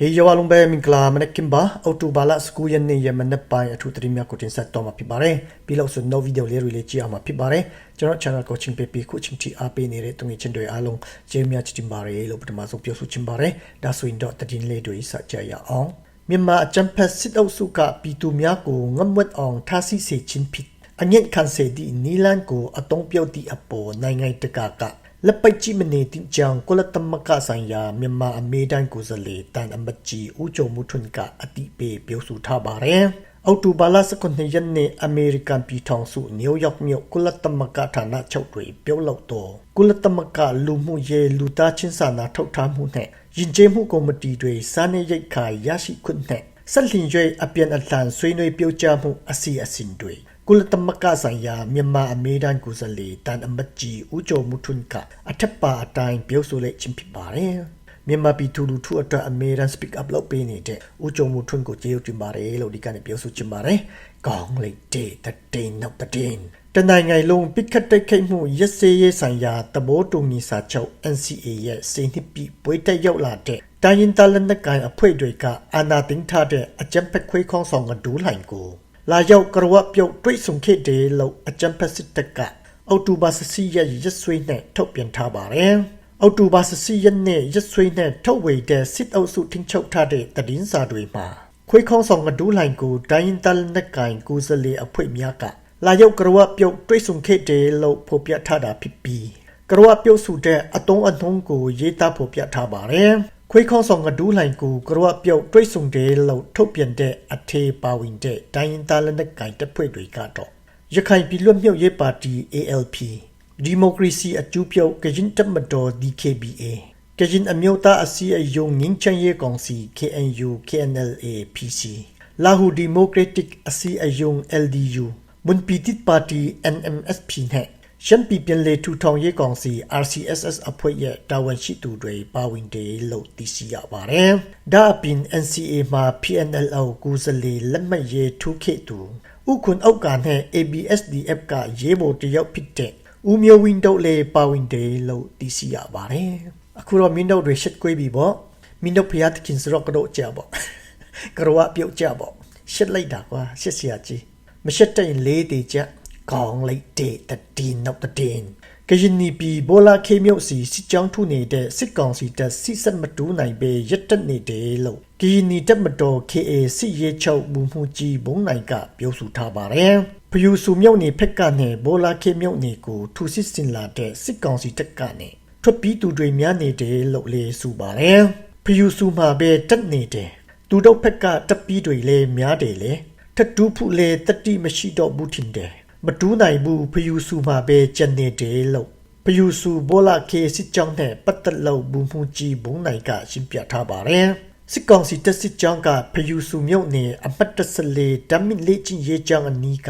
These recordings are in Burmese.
ဟေးယောလုံးပဲမင်္ဂလာမနက်ကင်ပါအော်တိုဘာလစကူယန်နေရမနက်ပိုင်းအထူးသတိများကိုတင်ဆက်တော့မှာဖြစ်ပါတယ်ပြီးလို့ဆို no video လေးတွေလေးကြည့်အောင်မှာဖြစ်ပါတယ်ကျွန်တော် channel coaching ပေးပြီးခုချင်းတီအားပေးနေတဲ့သူငယ်ချင်းတွေအားလုံးကျေးဇူးများချစ်တင်ပါတယ်လို့ပထမဆုံးပြောဆိုချင်ပါတယ်ဒါဆိုရင်တော့တည်င်းလေးတွေစကြရအောင်မြန်မာအကြံဖက်စစ်အုပ်စုကပြည်သူများကိုငတ်မွတ်အောင်ထားဆီစေခြင်းဖြစ်အညစ်ခံစေသည့်နီလန်ကိုအတုံးပြုတ်သည့်အပေါ်နိုင်ငံတကာက လက်ပိုက်ကြည့်မနေတင်ကြောင်ကိုလတမကဆိုင်ရာမြန်မာအမေတိုင်းကိုစလေတန်အမကြီးဦးကျော်မှုထွန်းကအတိပေးပြောဆိုထားပါတယ်။အောက်တိုဘာလ19ရက်နေ့အမေရိကန်ပြည်ထောင်စုနယူးယောက်မြို့ကုလသမဂ္ဂဌာနချုပ်တွင်ပြုလုပ်သောကုလသမဂ္ဂလူမှုရေးလူသားချင်းစာနာထောက်ထားမှုနှင့်ယဉ်ကျေးမှုကော်မတီတွင်စာနယ်ရိတ်ခါရရှိခွင့်နှင့်ဆက်လျင်၍အပြန်အလှန်ဆွေးနွေးပြောကြားမှုအစီအစဉ်တွင် ကုလသမဂ္ဂဆိုင်ရာမြန်မာအမေရိကန်ကိုယ်စားလှယ်တန်အမတ်ကြီးဦးကျော်မှုထွန်းကအထက်ပါအတိုင်းပြောဆိုလိုက်ခြင်းဖြစ်ပါတယ်။မြန်မာပြည်သူလူထုအတွက်အမေရိကန် speak up လုပ်ပေးနေတဲ့ဦးကျော်မှုထွန်းကိုကျေးဇူးတင်ပါတယ်လို့ဒီကနေ့ပြောဆိုချင်ပါတယ်။ကောင်းလိုက်တဲ့တဲ့နောက်တဲ့တနိုင်ငံလုံးပိခတ်တိုက်ခိုက်မှုရစေးရေးဆိုင်ရာတဘောတူညီစာချုပ် NCA ရဲ့စိန်နှစ်ပြည်ပွေးတက်ရောက်လာတဲ့တိုင်းရင်းသားလက်နက်ကိုင်အဖွဲ့တွေကအာဏာသိမ်းထားတဲ့အကြမ်းဖက်ခွေးခေါင်းဆောင်ကဒူးလှိုင်ကို လာရောက်ကရဝပြုတ်တွေးဆုံခဲ့တယ်လို့အကြံဖက်စစ်တပ်ကအော်တိုဘာစစီရဲ့ရစ်ဆွေးနဲ့ထုတ်ပြန်ထားပါတယ်။အော်တိုဘာစစီရဲ့နဲ့ရစ်ဆွေးနဲ့ထုတ်ဝေတဲ့စစ်အုပ်စုထင်းချုပ်ထားတဲ့တည်င်းစာတွေမှာခွေးခေါင်းဆောင်ကဒူးလိုင်ကိုဒိုင်းတလနက်ကင်ကိုစလေအဖွဲများကလာရောက်ကရဝပြုတ်တွေးဆုံခဲ့တယ်လို့ဖော်ပြထားတာဖြစ်ပြီးကရဝပြုတ်စုတဲ့အတုံးအနှုံးကိုရေးသားဖော်ပြထားပါတယ်။ ခွေးခေါဆောင်ကဒူးလိုင်ကိုကရဝပြုတ်တွေးဆုံတယ်လို့ထုတ်ပြန်တဲ့အထေပါဝင်တဲ့ဒိုင်းရင်သားလက်နက်ကင်တပ်ဖွဲ့တွေကတော့ရခိုင်ပြည်လွတ်မြောက်ရေးပါတီ ALP ဒီမိုကရေစီအကျူးပြုတ်ကရင်တပ်မတော် DKBA ကရင်အမျိုးသားအစည်းအရုံးငင်းချမ်းရေးကောင်စီ KNU KNLA PC လာဟူဒီမိုကရက်တစ်အစည်းအရုံး LDU မွန်ပီတစ်ပါတီ NMSP နဲ့ ရှမ်းပြည်ပြည်လေထူထောင်ရေးကောင်စီ RCSS အဖွဲ့ရဲ့တာဝန်ရှိသူတွေပါဝင်တယ်လို့သိရှိရပါတယ်။ဒါအပြင် NCA မှာ PNLO ကိုယ်စားလှယ်လက်မှတ်ရေးထိုးခဲ့သူဥခွန်အောက်ကနဲ့ ABSDF ကရေးပေါ်တယောက်ဖြစ်တဲ့ဦးမျိုးဝင်းတို့လည်းပါဝင်တယ်လို့သိရှိရပါတယ်။အခုတော့မင်းတို့တွေရှစ်ကွေးပြီပေါ့။မင်းတို့ဖျားသခင်စရော့ကတော့ကြပေါ့။ကရဝပြုတ်ကြပေါ့။ရှစ်လိုက်တာကွာရှစ်စရာကြီး။မရှစ်တဲ့လေးတေကြ။ ကောင်းလိုက်တဲ့တည်နောက်တည်ကရင်နီပြည်ဘောလာခေမြုပ်စီစစ်ကြောင်းထုနေတဲ့စစ်ကောင်စီတပ်စစ်ဆက်မတူးနိုင်ပဲရက်တက်နေတယ်လို့ကရင်နီတပ်မတော် KA စစ်ရေးချုပ်မူမှုကြီးဘုံနိုင်ကပြောဆိုထားပါတယ်။ဖယူစုမြုပ်နေဖက်ကနေဘောလာခေမြုပ်နေကိုထူစစ်စင်လာတဲ့စစ်ကောင်စီတပ်ကနေထွက်ပြီးသူတွေများနေတယ်လို့လေဆိုပါတယ်။ဖယူစုမှာပဲတက်နေတယ်။သူတို့ဖက်ကတပ်ပြီးတွေလည်းများတယ်လေ။ထတူးဖူလေတတိမရှိတော့ဘူးထင်တယ်။ မတူးနိုင်ဘူးဖယူစုမှာပဲကျန်နေတယ်လို့ဖယူစုဘောလာခေစစ်ကြောင်းနဲ့ပတ်သက်လို့ဘူးမှုကြီးဘုံနိုင်ကရှင်းပြထားပါတယ်စစ်ကောင်စီတပ်စစ်ကြောင်းကဖယူစုမြုပ်နေအပတ်တစလေဓမ္မိလေးချင်းရေးကြောင်းအနီးက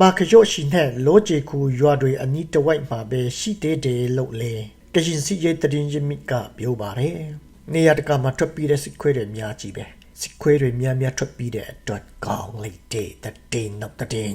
မာခရော့ရှိနဲ့လောဂျေကူရွာတွေအနီးတဝိုက်မှာပဲရှိသေးတယ်လို့လေကရင်စီရေးတရင်ရမိကပြောပါတယ်နေရတကမှာထွက်ပြီးတဲ့စစ်ခွေးတွေများကြီးပဲစစ်ခွေးတွေများများထွက်ပြီးတဲ့အတွက်ကောင်းလိုက်တဲ့တဲ့နောက်တဲ့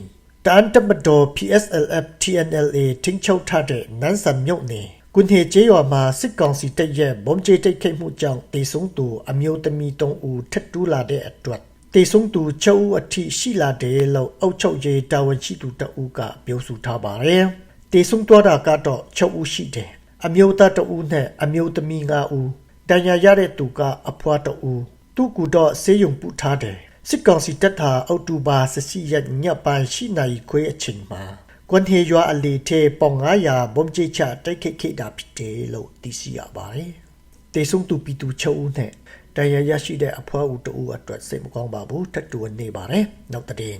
တန်တမတော် PSLF TNLA ထိန်းချုပ်ထားတဲ့နန်းဆန်မြို့နယ်ကွန်ဟေကျေးရွာမှာစစ်ကောင်စီတပ်ရဲ့ဘုံကျဲတိုက်ခိုက်မှုကြောင့်တေဆုံးသူအမျိုးသမီး3ဦးထပ်တူးလာတဲ့အတွက်တေဆုံးသူ6ဦးအထိရှိလာတယ်လို့အုပ်ချုပ်ရေးတာဝန်ရှိသူတဦးကပြောဆိုထားပါတယ်။တေဆုံးသွားတာကတော့6ဦးရှိတယ်။အမျိုးသား2ဦးနဲ့အမျိုးသမီး5ဦးတန်ရာရတဲ့သူကအဖွား2ဦးသူ့ကူတော့ဆေးရုံပူထားတယ် စစ်ကောင်စီတပ်ဟာအောက်တိုဘာ14ရက်ညပိုင်းရှိနိုင်ခွေးအချိန်မှာကွန်ဟေရွာအလီထဲပေါင်900ဘုံကျချတိုက်ခိုက်ခဲ့တာဖြစ်တယ်လို့သိရှိရပါတယ်။တေဆုံသူပီတူချုံဦးနဲ့တရားရရှိတဲ့အဖွားဦးတူအတွက်စိတ်မကောင်းပါဘူးထပ်တူနေပါတယ်။နောက်တဲ့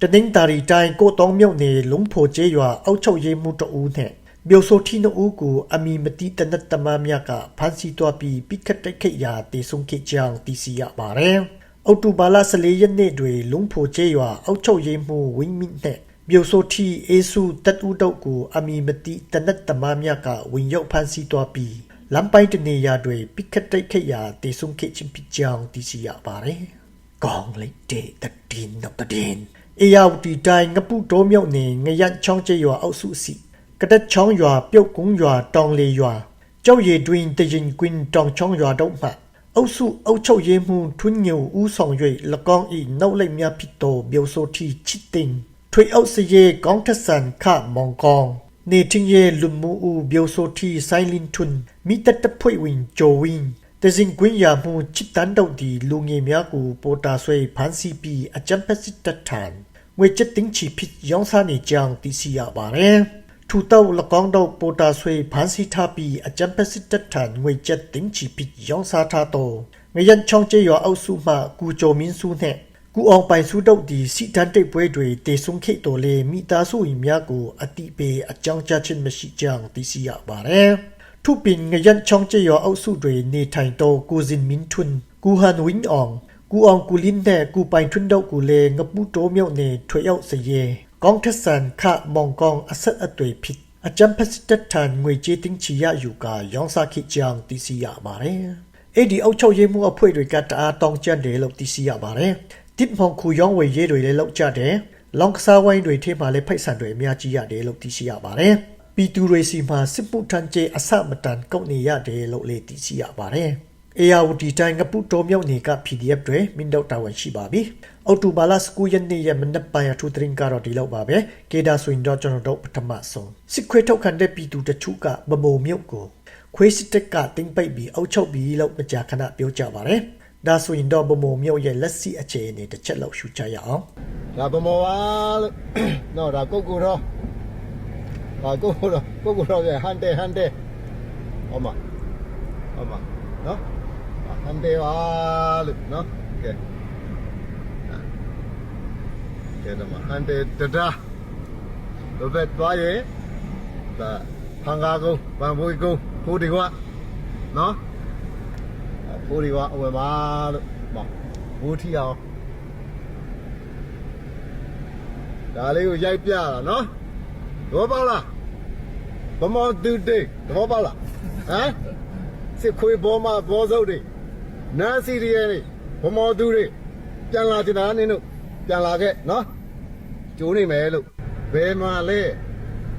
တနင်္သာရီတိုင်းကိုတောင်းမြုပ်နေလုံဖို့ကျေးရွာအောက်ချုပ်ရေးမှုတူနဲ့မြို့ဆိုထီနဦးကိုအမီမတိတနတ်တမမြကဖန်စီတွားပြီးပိခတ်တိုက်ခိုက်ရာတေဆုံခဲ့ကြောင်းသိရှိရပါတယ်။ အောက်တိုဘာလ14ရက်နေ့တွင်လုံဖိုကျေးရွာအောက်ချုပ်ရေးမှုဝင်းမြင့်နှင့်မြို့ဆိုထီအေစုတတူတုတ်ကိုအမီမတိတနတ်တမမြကဝင်ရောက်ဖမ်းဆီးသွားပြီးလမ်းပိုင်းတနေရာတွင်ပိခတ်တိုက်ခတ်ရာတေဆုံခဲ့ခြင်းဖြစ်ကြောင်းသိရှိရပါသည်။ကောင်းလိုက်တဲ့တည်နောက်တည်အေယာဝတီတိုင်းငပုတော်မြောက်နေငရချောင်းကျေးရွာအောက်စုစီကတက်ချောင်းရွာပြုတ်ကုန်းရွာတောင်လေရွာကြောက်ရည်တွင်တရင်ကွင်းတောင်ချောင်းရွာတို့မှ အုပ်စုအုပ်ချုပ်ရေးမှူးထွန်းညိုဦးဆောင်၍၎င်း၏နောက်လိုက်များဖြစ်သော biểu ဆိုတီချစ်တင်ထွေအုပ်စရေကောင်းထဆန်ခမောင်ကောင်နေတင်ရဲ့လူမှုဦး biểu ဆိုတီဆိုင်လင်ထွန်းမိတတဖွေဝင်ဂျိုဝင်းတဇင်ကွင်းရမှုချစ်တန်းတော့ဒီလူငယ်များကိုပေါ်တာဆွဲဖန်စီပြီးအကြံဖက်စစ်တထန်ငွေချက်တင်းချီဖြစ်ရောင်းစားနေကြောင်းသိရှိရပါတယ် ထူတော့၎င်းတို့ပိုတာဆွေဖန်စီထားပြီးအကြံပစစ်တပ်ထံငွေကျပ်တင်ချီပြီးရောင်းစားထားတော့ငရန်ချောင်းကျေးရွာအောက်စုမှကူကျော်မင်းစုနှင့်ကူအောင်ပိုင်စုတို့သည်စီတန်းတိတ်ပွဲတွေတေဆုံခိတ်တော်လေမိသားစုဝင်များကိုအတိပေးအကြောင်းကြားခြင်းမရှိကြောင်းသိရှိရပါတယ်။ထို့ပြင်ငရန်ချောင်းကျေးရွာအောက်စုတွေနေထိုင်တော်ကိုစင်မင်းထွန်းကူဟန်ဝင်းအောင်ကူအောင်ကူလင်းတဲ့ကူပိုင်ထွန်းတို့ကိုလေငပုတော်မြုပ်နေထွေရောက်စရဲ့ กูเลงบปูโตเมียวเนถวยเอาเสเยกองทัศนขะมองกองอสัตอตวยผิดอาจารย์พัสดัทานงวยเจติงชียะอยู่กายองซาคิจางติสิยามาเรအဲ့ဒီအုတ်ချုပ်ရေးမှုအဖွဲ့တွေကတအားတောင်းကျန်တယ်လို့သိရှိရပါတယ်။တစ်မောင်ခူရောင်းဝယ်ရေးတွေလည်းလောက်ကြတယ်။လောင်ကစားဝိုင်းတွေထဲမှာလည်းဖိုက်ဆန်တွေအများကြီးရတယ်လို့သိရှိရပါတယ်။ပီတူတွေစီမှာစစ်မှုထမ်းကျအဆမတန်ကောက်နေရတယ်လို့လည်းသိရှိရပါတယ်။ ARD တိုင်းငပုတော်မြောက်နေက PDF တွေမင်းတို့တာဝန်ရှိပါပြီ။ အော်တိုဘာလစကူယန်နေရမနက်ပိုင်းအထူးတရင်ကတော့ဒီလောက်ပါပဲ။ကေဒါဆိုရင်တော့ကျွန်တော်တို့ပထမဆုံးစစ်ခွေးထုတ်ခံတဲ့ပြည်သူတချို့ကဗမုံမြုပ်ကိုခွေးစစ်တက်ကတင်းပိတ်ပြီးအုပ်ချုပ်ပြီးလို့မကြာခဏပြောကြပါတယ်။ဒါဆိုရင်တော့ဗမုံမြုပ်ရဲ့လက်စီအခြေအနေတစ်ချက်လောက်ရှုချရအောင်ဒါဗမောပါလို့နော်ဒါကုတ်ကူတော့ဒါကုတ်ကူတော့ကုတ်ကူတော့ရဲ့ဟန်တဲဟန်တဲဟောမဟောမနော်ဟန်တဲပါလို့နော်ကဲ ကဲတော့မဟန်တဲတဒါလိုဘက်သွားရဲ့ဒါဖန်ကားကုန်းဗန်ဘွေကုန်းဖိုးဒီကွာနော်ဖိုးဒီကွာအဝယ်ပါလို့မောဘူထီအောင်ဒါလေးကိုရိုက်ပြတာနော်သဘောပေါက်လားဗမောတူတိတ်သဘောပေါက်လားဟမ်စစ်ခွေဘောမဘောစုပ်တွေနာစီရီရဲတွေဗမောတူတွေပြန်လာကြတာနင်းတို့ ပြန်လာခဲ့နော်ကျိုးနေမယ်လို့ဘယ်မှာလဲ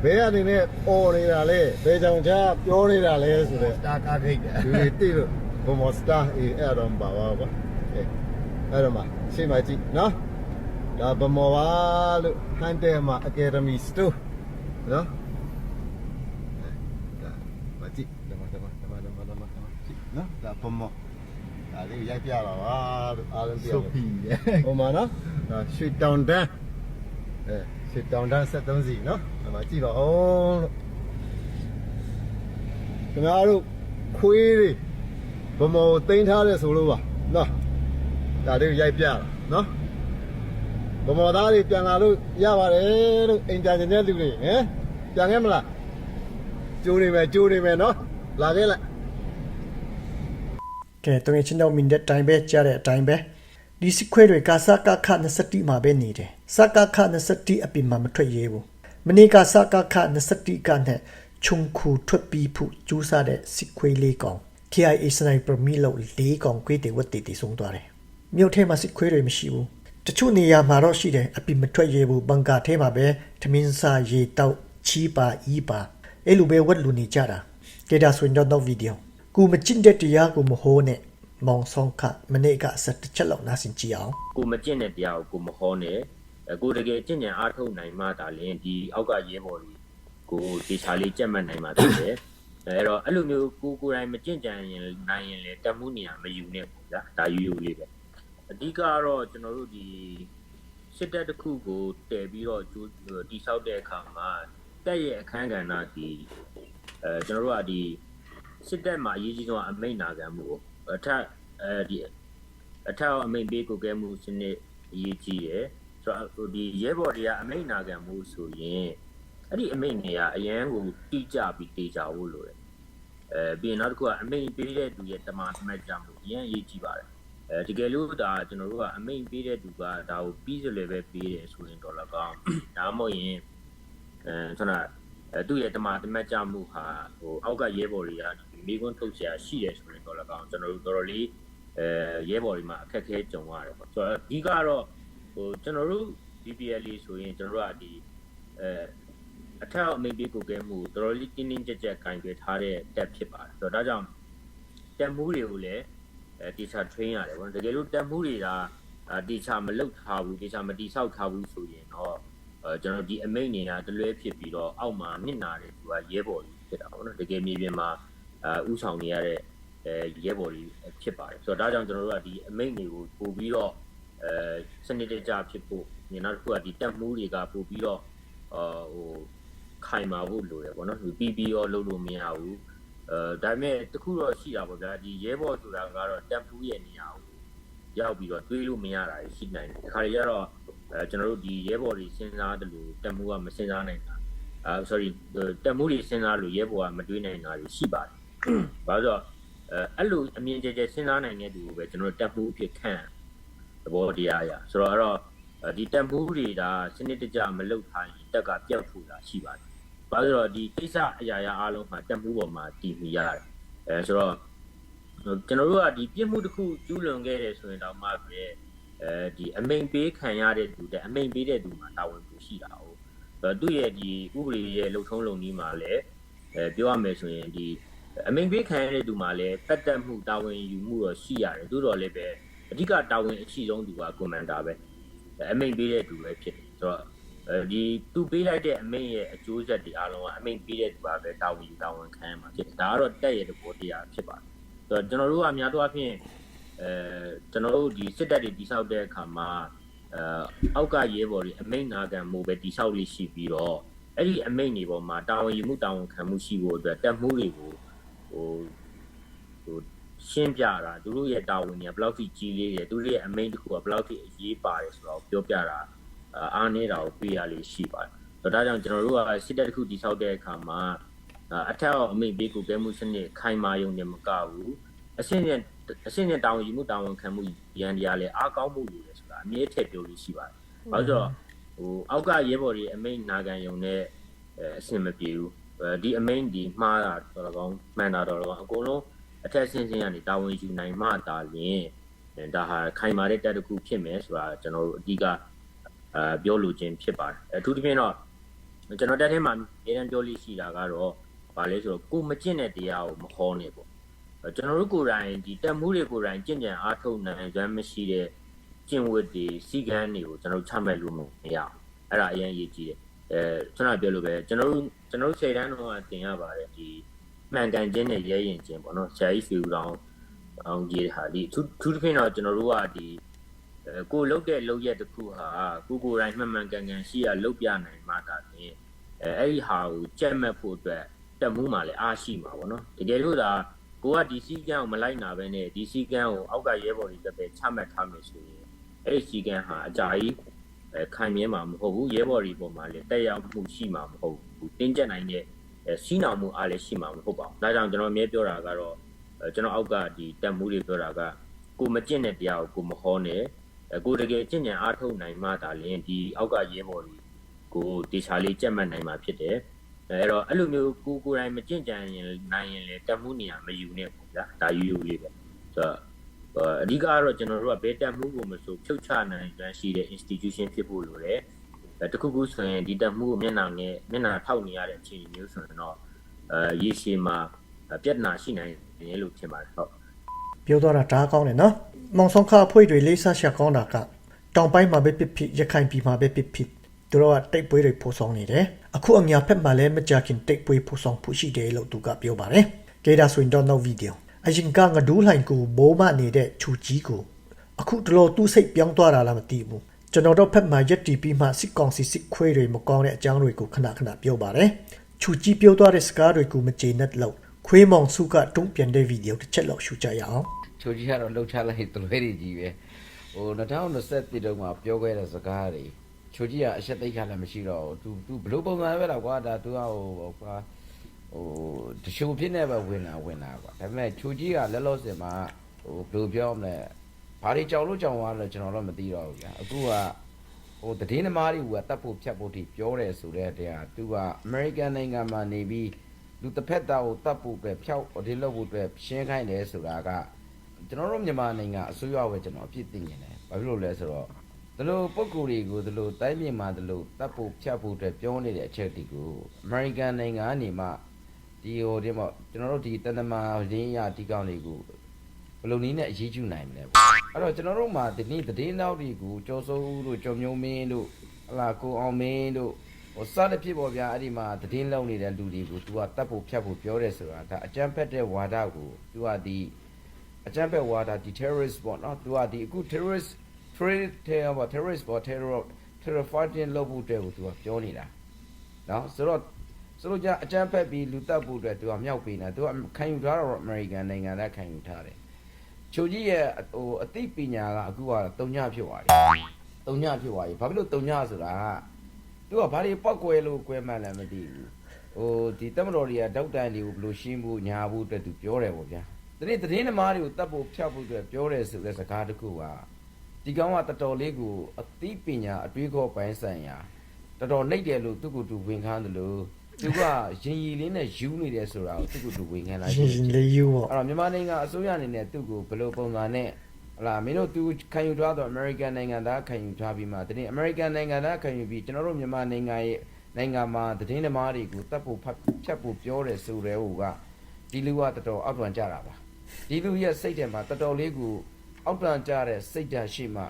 ဘယ်အနေနဲ့អော်နေတာလဲဘယ်ကြောင်ချာပြောနေတာလဲဆိုတော့တာကားခိတ်တယ်ဒီနေ့တိလို့ဗမောစတာအေးအဲ့တော့ပါပါပါအဲအဲ့တော့မှရှင်းပါကြည့်နော်ဒါဗမောပါလို့ဟန်တဲမှာအကယ်ဒမီစတိုနော်ဒါမကြည့်ဓမ္မဓမ္မဓမ္မဓမ္မဓမ္မဓမ္မကြည့်နော်ဒါဗမော ဒါလေးရိုက်ပြတာပါလို့အားလုံးပြရဆိုမယ်ဖီရဲ့ဟိုမှာနော်ဒါရွှေတောင်တန်းအဲရွှေတောင်တန်း73စီနော်ဒီမှာကြည့်ပါအောင်လို့ခင်ဗျားတို့ခွေးတွေဗမောကိုတင်ထားတယ်ဆိုလို့ပါနော်ဒါလေးကိုရိုက်ပြတာနော်ဗမောသားတွေပြန်လာလို့ရပါတယ်လို့အိမ်ပြန်နေတဲ့လူတွေဟမ်ပြန်ခဲ့မလားကြိုးနေမယ်ကြိုးနေမယ်နော်လာခဲ့လိုက် ကဲတငယ်ချင်းတို့မင်းတဲ့အတိုင်းပဲကြားတဲ့အတိုင်းပဲဒီစစ်ခွေးတွေကစကခ20မှာပဲနေတယ်စကခ20အပြင်မှာမထွက်ရဲဘူးမနေ့ကစကခ20ကနဲ့ခြုံခုထွက်ပြီးဖို့ကျူးစားတဲ့စစ်ခွေးလေးကောင် KIA sniper မီလို့လေးကောင်ကွေးတွေဝတ်တည်တည်ဆုံးသွားတယ်မြို့ထဲမှာစစ်ခွေးတွေမရှိဘူးတချို့နေရာမှာတော့ရှိတယ်အပြင်မထွက်ရဲဘူးဘန်ကာထဲမှာပဲထမင်းစားရေတောက်ချီးပါဤပါအဲ့လိုပဲဝတ်လူနေကြတာကဲဒါဆိုရင်တော့နောက်ဗီဒီယို กูမကျင့်တဲ့တရားကိုမဟိုးနဲ့မောင်ဆောင်ခမနေ့ကစက်တစ်ချက်လောက်နားဆင်ကြည့်အောင်ကိုမကျင့်တဲ့တရားကိုကိုမဟောနဲ့အဲကိုတကယ်ကျင့်ကြံအားထုတ်နိုင်မှဒါလင်းဒီအောက်ကရဲဘော်တွေကိုတေချာလေးကြက်မှတ်နိုင်မှဖြစ်တယ်အဲအဲ့တော့အဲ့လိုမျိုးကိုကိုယ်တိုင်မကျင့်ကြံရင်နိုင်ရင်လေတတ်မှုနေရမယူနဲ့ပေါ့ဗျာဒါယူယူလေးပဲအဓိကကတော့ကျွန်တော်တို့ဒီစစ်တပ်တစ်ခုကိုတည်ပြီးတော့ကျိုးတိဆောက်တဲ့အခါမှာတက်ရဲ့အခန်းကဏ္ဍဒီအဲကျွန်တော်တို့ကဒီ စစ်တပ်မှာအရေးကြီးဆုံးကအမိန့်နာခံမှုကိုအထက်အဲဒီအထက်အမိန့်ပေးကိုကဲမှုစနစ်အရေးကြီးတယ်ဆိုတော့ဟိုဒီရဲဘော်တွေကအမိန့်နာခံမှုဆိုရင်အဲ့ဒီအမိန့်တွေကအရန်ကိုတိကျပြီးတေချာဖို့လိုတယ်အဲပြီးရင်နောက်တစ်ခုကအမိန့်ပေးတဲ့သူရဲ့တမန်မှတ်ကြမှုအရန်အရေးကြီးပါတယ်အဲတကယ်လို့ဒါကျွန်တော်တို့ကအမိန့်ပေးတဲ့သူကဒါကိုပြီးစလေပဲပေးတယ်ဆိုရင်တော့လကောင်းဒါမှမဟုတ်ရင်အဲဆိုတော့အဲသူ့ရဲ့တမန်တမတ်ကြမှုဟာဟိုအောက်ကရဲဘော်တွေက မိကွန်းထုတ်เสียရှိတယ်ဆိုရင်တော့လကောင်းကျွန်တော်တို့တော်တော်လေးအဲရဲဘော်တွေမှာအခက်အခဲကြုံရတယ်ပေါ့ဆိုတော့အဓိကတော့ဟိုကျွန်တော်တို့ DPL လေးဆိုရင်ကျွန်တော်တို့ကဒီအဲအထက်အမိန့်ပေးကိုကဲမှုတော်တော်လေးတင်းတင်းကြပ်ကြပ်ကင်ကြွေထားတဲ့တက်ဖြစ်ပါတယ်ဆိုတော့ဒါကြောင့်တက်မှုတွေကိုလည်း အဲတေချာ train ရတယ်ပေါ့နော်တကယ်လို့တက်မှုတွေကအာတေချာမလုတ်ထားဘူးတေချာမတိဆောက်ထားဘူးဆိုရင်တော့အဲကျွန်တော်ဒီအမိတ်နေတာတလွဲဖြစ်ပြီးတော့အောက်မှာနစ်နာတဲ့သူကရဲဘော်ကြီးဖြစ်တာပေါ့နော်တကယ်မြေပြင်မှာအာ ဥဆောင်နေရတဲ့အဲရဲဘော်ကြီးဖြစ်ပါတယ်ဆိုတော့ဒါကြောင့်ကျွန်တော်တို့ကဒီအမိတ်တွေကိုပို့ပြီးတော့အဲစနစ်တကျဖြစ်ဖို့ညီနောက်တစ်ခုကဒီတက်မှုတွေကပို့ပြီးတော့အာဟိုခိုင်မာဖို့လိုတယ်ပေါ့နော်ပြီးပြီးရောလုပ်လို့မရဘူးအဲဒါပေမဲ့တခုတော့ရှိတာပေါ့ဗျာဒီရဲဘော်ဆိုတာကတော့တက်ဖူးရဲ့နေရာကိုရောက်ပြီးတော့တွေးလို့မရတာရှိနိုင်တယ်ခါရရတော့အဲကျွန်တော်တို့ဒီရဲဘော်တွေစဉ်းစားတယ်လို့တက်မှုကမစဉ်းစားနိုင်တာအာ sorry တက်မှုတွေစဉ်းစားလို့ရဲဘော်ကမတွေးနိုင်တာရှိပါတယ် ဘာလို့အဲအဲ့လိုအမြင်ကျကျစဉ်းစားနိုင်တဲ့သူကိုပဲကျွန်တော်တို့တက်မှုအဖြစ်ခံသဘောတရားရဆိုတော့အဲ့တော့ဒီတက်မှုတွေဒါစနစ်တကျမလုပ်ထားရင်တက်ကပြောက်ထူတာရှိပါတယ်ဘာလို့လဲဆိုတော့ဒီကိစ္စအရာရာအားလုံးမှာတက်မှုပေါ်မှာတည်မိရတယ်အဲဆိုတော့ကျွန်တော်တို့ကဒီပြစ်မှုတစ်ခုကျူးလွန်ခဲ့တယ်ဆိုရင်တော့မှပဲအဲဒီအမိန်ပေးခံရတဲ့သူတဲ့အမိန်ပေးတဲ့သူမှာတာဝန်ကိုရှိတာ哦ဆိုတော့သူ့ရဲ့ဒီဥပဒေရဲ့လှုပ်ထုံးလုံနည်းမှာလည်းအဲပြောရမယ်ဆိုရင်ဒီ အမိန်ပေးခံရတဲ့သူမှာလည်းတတ်တတ်မှုတာဝန်ယူမှုတော့ရှိရတယ်သို့တော်လည်းပဲအဓိကတာဝန်အရှိဆုံးသူကကွန်မန်ဒါပဲအမိန်ပေးတဲ့သူပဲဖြစ်တယ်ဆိုတော့အဲဒီသူပေးလိုက်တဲ့အမိန့်ရဲ့အကျိုးဆက်တွေအားလုံးကအမိန့်ပေးတဲ့သူပါပဲတာဝန်ယူတာဝန်ခံရမှာဖြစ်တယ်ဒါကတော့တက်ရဲ့တဘောတရားဖြစ်ပါတယ်ဆိုတော့ကျွန်တော်တို့ကများသောအားဖြင့်အဲကျွန်တော်တို့ဒီစစ်တပ်တွေတိစောက်တဲ့အခါမှာအဲအောက်ကရဲဘော်တွေအမိန့်နာခံမှုပဲတိစောက်လေးရှိပြီးတော့အဲ့ဒီအမိန့်တွေပေါ်မှာတာဝန်ယူမှုတာဝန်ခံမှုရှိဖို့အတွက်တက်မှုတွေကို ဟိုဟိုရှင်းပြတာသူတို့ရဲ့တာဝန်တွေကဘယ်လောက်ထိကြီးလေးတယ်သူတို့ရဲ့အမိန့်တစ်ခုကဘယ်လောက်ထိအရေးပါတယ်ဆိုတော့ပြောပြတာအားနေတာကိုပြရလေးရှိပါတယ်။ဒါကြောင့်ကျွန်တော်တို့ကစစ်တပ်တစ်ခုတည်ဆောက်တဲ့အခါမှာအထက်အောင်အမိန့်ပေးကိုကဲမှုစနစ်ခိုင်မာယုံနဲ့မကဘူးအရှင်းနဲ့အရှင်းနဲ့တောင်းယူမှုတောင်းခံမှုရန်တရားလဲအားကောင်းမှုလို့လဲဆိုတာအမြဲထည့်ပြောလို့ရှိပါတယ်။ဘာလို့ဆိုတော့ဟိုအောက်ကရဲဘော်တွေအမိန့်နာခံယုံနဲ့အဆင်မပြေဘူး။ ဒီအမိန့်ဒီမှားတာတော့ကောင်းမှန်တာတော့ကောင်းအကုန်လုံးအထက်ဆင်းဆင်းကနေတာဝန်ယူနိုင်မှသာလျှင်ဒါဟာခိုင်မာတဲ့တက်တစ်ခုဖြစ်မယ်ဆိုတာကျွန်တော်တို့အဓိကအဲပြောလိုခြင်းဖြစ်ပါတယ်အထူးသဖြင့်တော့ကျွန်တော်တက်ထဲမှာအရင်ပြောလို့ရှိတာကတော့ဗာလဲဆိုတော့ကိုမကျင့်တဲ့တရားကိုမဟောနဲ့ပေါ့ကျွန်တော်တို့ကိုယ်တိုင်ဒီတက်မှုတွေကိုယ်တိုင်ကျင့်ကြံအားထုတ်နိုင်ကြမ်းမရှိတဲ့ကျင့်ဝတ်တွေစီကံတွေကိုကျွန်တော်ချမှတ်လို့မရအောင်အဲ့ဒါအရင်ရေးကြည့်တယ် အဲကျွန်တော်ပြောလို့ပဲကျွန်တော်တို့ကျွန်တော်တို့ခြေတန်းတော့တင်ရပါတယ်ဒီမှန်ကန်ခြင်းနဲ့ရဲရင်ခြင်းပေါ့နော်ဆရာကြီးဖီဦးတော်အောင်ကြီးဟာဒီထူးထူးသဖြင့်တော့ကျွန်တော်တို့ကဒီအဲကိုလုတ်တဲ့လုတ်ရက်တစ်ခုဟာကိုကိုယ်တိုင်မှန်မှန်ကန်ကန်ရှိရလုတ်ပြနိုင်မှသာဖြင့်အဲအဲ့ဒီဟာကိုကြက်မှတ်ဖို့အတွက်တက်မှုမှလည်းအားရှိမှာပေါ့နော်တကယ်လို့ဒါကိုကဒီစီကန်းကိုမလိုက်နာပဲနဲ့ဒီစီကန်းကိုအောက်ကရဲဘော်တွေတက်ပဲချမှတ်ထားမယ်ဆိုရင်အဲ့ဒီစီကန်းဟာအကြာကြီး အဲခံမြဲမှာမဟုတ်ဘူးရဲဘော်တွေပေါ်မှာလည်းတက်ရောက်မှုရှိမှာမဟုတ်ဘူးတင်းကျပ်နိုင်တဲ့အဲစီးနှောင်မှုအားလည်းရှိမှာမဟုတ်ပါဘူးဒါကြောင့်ကျွန်တော်အမြဲပြောတာကတော့အဲကျွန်တော်အောက်ကဒီတက်မှုတွေပြောတာကကိုမကျင့်တဲ့တရားကိုကိုမဟောနဲ့အကိုတကယ်ကျင့်ကြံအားထုတ်နိုင်မှသာလျှင်ဒီအောက်ကရဲဘော်တွေကိုတေချာလေးကြက်မှတ်နိုင်မှာဖြစ်တယ်အဲအဲ့တော့အဲ့လိုမျိုးကိုကိုယ်တိုင်မကျင့်ကြံရင်နိုင်ရင်လေတက်မှုနေရမယူနဲ့ပေါ့ဗျာဒါယူယူလေးပဲဆိုတော့ အဓိကကတော့ကျွန်တော်တို့ကဘယ်တက်မှုကိုမဆိုဖြုတ်ချနိုင်ကြရှိတဲ့ institution ဖြစ်ဖို့လိုတယ်အဲတခုခုဆိုရင်ဒီတက်မှုကိုမျက်နှာနဲ့မျက်နှာထောက်နေရတဲ့အခြေအနေမျိုးဆိုရင်တော့အဲရေရှည်မှာပြဿနာရှိနိုင်တယ်လို့ထင်ပါတယ်ဟုတ်ပြောသွားတာဒါကောင်းတယ်နော်မောင်ဆောင်ခအဖွေးတွေလေးစားရှာကောင်းတာကတောင်ပိုင်းမှာပဲဖြစ်ဖြစ်ရခိုင်ပြည်မှာပဲဖြစ်ဖြစ်သူတို့ကတိတ်ပွဲတွေပို့ဆောင်နေတယ်အခုအညာဖက်မှာလည်းမကြခင်တိတ်ပွဲပို့ဆောင်ဖို့ရှိတယ်လို့သူကပြောပါတယ်ကဲဒါဆိုရင်တော့နောက်ဗီဒီယို အရင်ကငဒူးလှိုင်ကိုဘိုးမနေတဲ့ချူကြီးကိုအခုတလို့သူ့စိတ်ပြောင်းသွားတာလားမသိဘူးကျွန်တော်တို့ဖက်မှာရက်တီပြီးမှစစ်ကောင်စီစစ်ခွေးတွေမကောင်းတဲ့အကြောင်းတွေကိုခဏခဏပြောပါတယ်ချူကြီးပြောသွားတဲ့စကားတွေကိုမကျေနပ်လို့ခွေးမောင်စုကတုံ့ပြန်တဲ့ဗီဒီယိုတစ်ချက်လောက်ရှုကြရအောင် ချိုကြီးကတော့လှုပ်ချလိုက်တလွဲတွေကြီးပဲဟို2021တုန်းကပြောခဲ့တဲ့စကားတွေချိုကြီးကအရှက်သိက္ခာလည်းမရှိတော့ဘူး तू तू ဘလို့ပုံစံပဲလားကွာဒါ तू ကဟိုကွာ ဟိုတချို့ဖြစ်နေပဲဝင်လာဝင်လာကွာဒါပေမဲ့ချိုကြီးကလက်လောဆင်မှာဟိုဘယ်လိုပြောမလဲဘာတွေကြောင်လို့ကြောင်သွားလဲကျွန်တော်တော့မသိတော့ဘူးကြာအခုကဟိုတည်င်းသမားတွေကတတ်ဖို့ဖြတ်ဖို့ထိပြောတယ်ဆိုတဲ့တရား तू က American နိုင်ငံမှာနေပြီးလူတစ်ဖက်သားကိုတတ်ဖို့ပဲဖြောက်ဒီလောက်ဖို့အတွက်ရှင်းခိုင်းတယ်ဆိုတာကကျွန်တော်တို့မြန်မာနိုင်ငံအစိုးရပဲကျွန်တော်အပြစ်တင်နေတယ်။ဘာဖြစ်လို့လဲဆိုတော့ဒီလိုပုံကိုယ်တွေကိုဒီလိုတိုင်းပြည်မှာဒီလိုတပ်ဖို့ဖြတ်ဖို့အတွက်ပြောနေတဲ့အချက်တွေကို American နိုင်ငံကနေမှ ဒီဟိုဒီမှာကျွန်တော်တို့ဒီတန်တမာရင်းရဒီကောင်တွေကိုဟ ယ်လိုနည်းနဲ့အရေးယူနိုင်မလဲပေါ့အဲ့တော့ကျွန်တော်တို့မှာဒီနေ့သတင်းနောက်တွေကိုကျော်စိုးဦးတို့ကျော်မျိုးမင်းတို့ဟလာကိုအောင်မင်းတို့ဟိုစတဲ့ဖြစ်ပေါ်ဗျာအဲ့ဒီမှာသတင်းလောက်နေတဲ့လူတွေကို तू ကတတ်ဖို့ဖြတ်ဖို့ပြောတယ်ဆိုတာဒါအကြမ်းဖက်တဲ့ဝါဒကို तू ကဒီအကြမ်းဖက်ဝါဒဒီ terrorist ပေါ့နော် तू ကဒီအခု terrorist trade terror ပေါ့ terrorist ပေါ့ terror terror fighting လုပ်ဖို့အတွက်ကို तू ကပြောနေတာနော်ဆိုတော့ ဆိုတော့じゃအကြမ်းဖက်ပြီးလူတက်ဖို့အတွက် तू ကမြောက်ပေးနေတာ तू ကခံယူထားတော့ American နိုင်ငံသားခံယူထားတယ်ချိုကြီးရဲ့ဟိုအသိပညာကအခုကတုံညဖြစ်သွားပြီတုံညဖြစ်သွားပြီဘာဖြစ်လို့တုံညဆိုတာက သူကဘာတွေပောက်ကွဲလို့ကွဲမှန်းလည်းမသိဘူးဟိုဒီတက်မတော်တွေကတောက်တန်တွေကိုဘယ်လိုရှင်းဖို့ညာဖို့အတွက်သူပြောတယ်ပေါ့ဗျာဒီနေ့သတင်းသမားတွေကိုတတ်ဖို့ဖြတ်ဖို့အတွက်ပြောတယ်ဆိုတဲ့စကားတစ်ခုကဒီကောင်ကတော်တော်လေးကိုအသိပညာအတွေးခေါ်ပိုင်းဆိုင်ရာတော်တော်နှိပ်တယ်လို့သူကသူဝင်ခန်းတယ်လို့ သူကရင်ရည်လေးနဲ့ယူနေတယ်ဆိုတာကိုသူကသူဝင်ခန်းလိုက်ရင်ရင်လေးယူပေါ့အဲ့တော့မြန်မာနိုင်ငံအစိုးရအနေနဲ့သူ့ကိုဘယ်လိုပုံစံနဲ့ဟလာမင်းတို့သူခံယူထားတော့ American နိုင်ငံသားခံယူထားပြီးမှတရင် American နိုင်ငံသားခံယူပြီးကျွန်တော်တို့မြန်မာနိုင်ငံရဲ့နိုင်ငံမှာသတင်းသမားတွေကိုတတ်ဖို့ဖတ်ဖြတ်ဖို့ပြောတယ်ဆိုတဲ့ဟိုကဒီလူကတော်တော်အောက်တွန်ကြတာပါဒီလူရဲ့စိတ်ထဲမှာတော်တော်လေးကိုအောက်တွန်ကြတဲ့စိတ်ဓာတ်ရှိမှ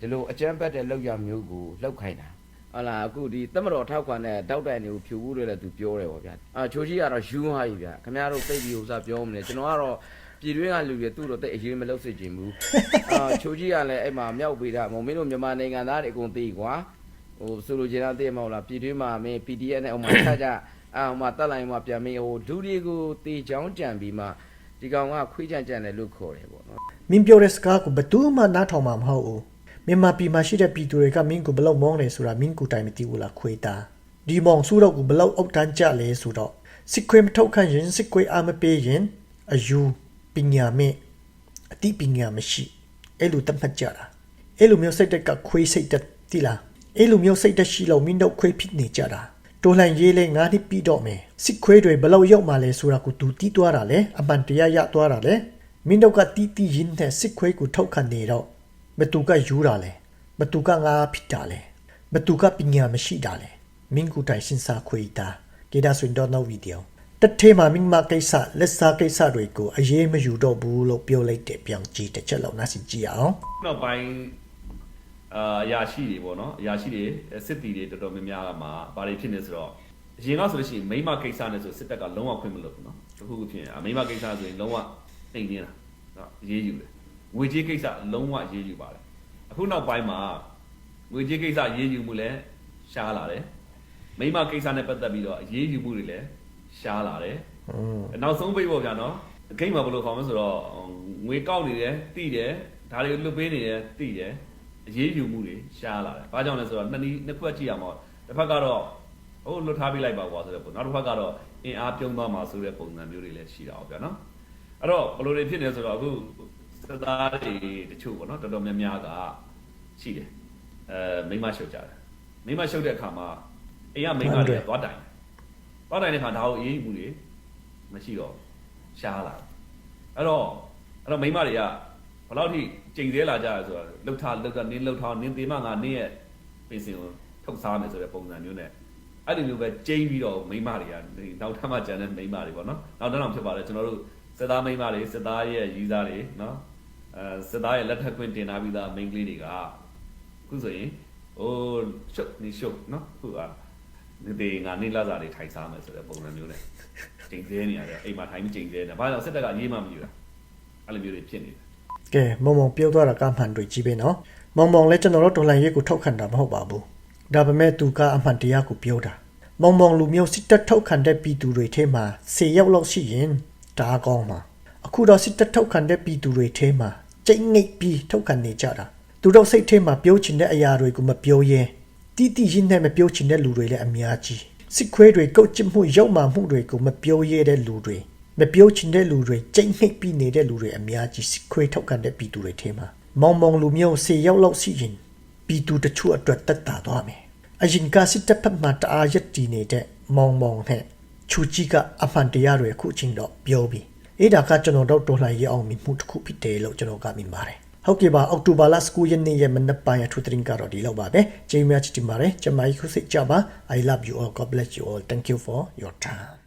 ဒီလိုအကြမ်းဖက်တဲ့လောက်ရမျိုးကိုလောက်ခိုင်းတာ ဟလာအခုဒီတမတော်ထောက်ခွန်တဲ့တောက်တိုင်တွေကိုဖြူဖို့လည်းသူပြောတယ်ပေါ့ဗျာအာချိုကြီးကတော့ယူဟာကြီးဗျာခင်ဗျားတို့သိပြီးဥစားပြောမလဲကျွန်တော်ကတော့ပြည်တွင်းကလူတွေသူ့တော့တိတ်အရေးမလုပ်စေချင်ဘူးအာချိုကြီးကလည်းအဲ့မှာမြောက်ပေးတာမုံမင်းတို့မြန်မာနိုင်ငံသားတွေအကုန်သိကွာဟိုဆိုလိုချင်တာသိမဟုတ်လားပြည်တွင်းမှာမင်း PDF နဲ့အုံမှာဆက်ကြအာဟိုမှာတက်လိုက်မှာပြန်မင်းဟိုဒူတွေကိုတေချောင်းကြံပြီးမှဒီကောင်ကခွေးကြံကြံတယ်လို့ခေါ်တယ်ပေါ့နော်မင်းပြောတဲ့စကားကိုဘယ်သူမှနားထောင်မှာမဟုတ်ဘူး မြန်မာပြည်မှာရှိတဲ့ပြည်သူတွေကမင်းကိုဘယ်လောက်မောင်းလဲဆိုတာမင်းကိုတိုင်မသိဘူးလားခွေတာဒီမောင်စုတော့ကိုဘယ်လောက်အောက်တန်းကြလဲဆိုတော့စစ်ခွေးမထုတ်ခန့်ရင်စစ်ခွေးအားမပေးရင်အယူပညာမဲ့အတိပညာမရှိအဲ့လိုတတ်မှတ်ကြတာအဲ့လိုမျိုးစိတ်တက်ကခွေးစိတ်တက်တိလားအဲ့လိုမျိုးစိတ်တက်ရှိလို့မင်းတို့ခွေးဖြစ်နေကြတာတိုလှန်ရေးလဲငါးနှစ်ပြီးတော့မယ်စစ်ခွေးတွေဘယ်လောက်ရောက်မှလဲဆိုတာကိုသူတီးသွားတာလေအမှန်တရားရသွားတာလေမင်းတို့ကတီးတီးရင်းနဲ့စစ်ခွေးကိုထောက်ခံနေတော့ မတူကယူတာလေမတူကငါဖြစ်တာလေမတူကပညာမရှိတာလေမင်းကိုတိုင်စင်စာခွေတာကေဒါဆွင်တော့နောက်ဗီဒီယိုတက်သေးမှာမင်းမကိစ္စလက်စားကိစ္စတွေကိုအရေးမယူတော့ဘူးလို့ပြောလိုက်တယ်ပြောင်းကြည့်တစ်ချက်လောက်နားစီကြည့်အောင်နောက်ပိုင်းအာအရာရှိတွေပေါ့နော်အရာရှိတွေစစ်တီတွေတော်တော်များများကမှာဘာတွေဖြစ်နေဆိုတော့အရင်ကဆိုလို့ရှိရင်မိမကိစ္စနဲ့ဆိုစစ်တပ်ကလုံးဝခွင့်မလုပ်ဘူးနော်တခုခုဖြစ်ရင်မိမကိစ္စဆိုရင်လုံးဝနှိမ်နေတာနော်အရေးယူတယ် ငွေကြေးကိစ္စလုံးဝအရေးယူပါတယ်အခုနောက်ပိုင်းမှာငွေကြေးကိစ္စအရေးယူမှုလည်းရှားလာတယ်မိမကိစ္စနဲ့ပတ်သက်ပြီးတော့အရေးယူမှုတွေလည်းရှားလာတယ်อืมနောက်ဆုံးပိတ်ပေါ့ဗျာနော်ဂိမ်းမှာဘယ်လိုခေါ်မလဲဆိုတော့ငွေကောက်နေတယ်တိတယ်ဒါတွေလွတ်ပေးနေတယ်တိတယ်အရေးယူမှုတွေရှားလာတယ်ဘာကြောင့်လဲဆိုတော့နှစ်နည်းနှစ်ခွက်ကြည့်ရမှာတစ်ဖက်ကတော့ဟိုလွတ်ထားပေးလိုက်ပါကွာဆိုတဲ့ပုံနောက်တစ်ဖက်ကတော့အင်အားပြုံးသွားမှာဆိုတဲ့ပုံစံမျိုးတွေလည်းရှိတာပေါ့ဗျာနော်အဲ့တော့ဘယ်လိုတွေဖြစ်နေလဲဆိုတော့အခု စသားတွေတချို့ပေါ့နော်တော်တော်များများကရှိတယ်အဲမိမရှုပ်ကြတယ်မိမရှုပ်တဲ့အခါမှာအိမ်ကမိမတွေသွားတိုင်တယ်သွားတိုင်တဲ့အခါဒါကိုအေးအေးမှုတွေမရှိတော့ရှားလာတယ်အဲ့တော့အဲ့တော့မိန်းမတွေကဘယ်လောက်ထိကြိမ်သေးလာကြရဆိုတော့လှုပ်ထားလှုပ်ထားနင်းလှုပ်ထားနင်းသေးမှငါနင်းရဲ့ပင်စင်ကိုထုတ်စားမယ်ဆိုတဲ့ပုံစံမျိုးနဲ့အဲ့ဒီလိုပဲကြိမ်ပြီးတော့မိန်းမတွေကဒီနောက်ထပ်မှကြံတဲ့မိန်းမတွေပေါ့နော်နောက်တော့ဖြစ်ပါတယ်ကျွန်တော်တို့စစ်သားမိန်းမတွေစစ်သားရဲ့ရီးသားတွေနော် အဲစစ်သားရဲ့လက်ထပ်ခွင့်တင်ထားပြီးသားမိန်းကလေးတွေကအခုဆိုရင်ဟိုရှုပ်နေရှုပ်နော်အခုကဒီငါနေလာစားတွေထိုင်စားမယ်ဆိုတဲ့ပုံစံမျိုးနဲ့ကျိန်သေးနေရတယ်အိမ်မှာထိုင်မကျိန်သေးနေတာဘာလို့စစ်တပ်ကအရေးမှမယူတာအဲ့လိုမျိုးတွေဖြစ်နေတယ်ကဲမုံမုံပြောသွားတာကမှန်တွေကြီးပဲနော်မုံမုံလည်းကျွန်တော်တို့တော်လှန်ရေးကိုထောက်ခံတာမဟုတ်ပါဘူးဒါပေမဲ့သူကအမှန်တရားကိုပြောတာမုံမုံလူမျိုးစစ်တပ်ထောက်ခံတဲ့ပြည်သူတွေထဲမှာ10ယောက်လောက်ရှိရင်ဒါကောင်းမှာအခုတော့စစ်တပ်ထောက်ခံတဲ့ပြည်သူတွေထဲမှာ ကျိတ်ငိတ်ပြီးထောက်ခံနေကြတာသူတို့စိတ်ထဲမှာပြောချင်တဲ့အရာတွေကိုမပြောရဲတီးတီးရင်းနဲ့မပြောချင်တဲ့လူတွေလည်းအများကြီးစစ်ခွေးတွေကုတ်ချစ်မှုရောက်မှမှုတွေကိုမပြောရဲတဲ့လူတွေမပြောချင်တဲ့လူတွေကြိတ်နှိပ်ပြီးနေတဲ့လူတွေအများကြီးစစ်ခွေးထောက်ခံတဲ့ပြည်သူတွေထဲမှာမောင်မောင်လူမျိုးစေရောက်လောက်ရှိရင်ပြည်သူတချို့အတွက်တက်တာသွားမယ်အရင်ကစစ်တပ်ဖက်မှတအားရက်တည်နေတဲ့မောင်မောင်နဲ့ချူကြီးကအမှန်တရားတွေအခုချင်းတော့ပြောပြီး အဲ့ဒါကကျွန်တော်တို့တော်လှန်ရေးအောင်မြင်မှုတစ်ခုဖြစ်တယ်လို့ကျွန်တော်ကမြင်ပါတယ်ဟုတ်ကဲ့ပါအောက်တိုဘာလ9ရက်နေ့ရဲ့မနက်ပိုင်းအထူးသတင်းကတော့ဒီလောက်ပါပဲကျေးဇူးများချစ်တင်ပါတယ်ကျွန်မကြီးခုစိတ်ကြပါ I love you all God bless you all thank you for your time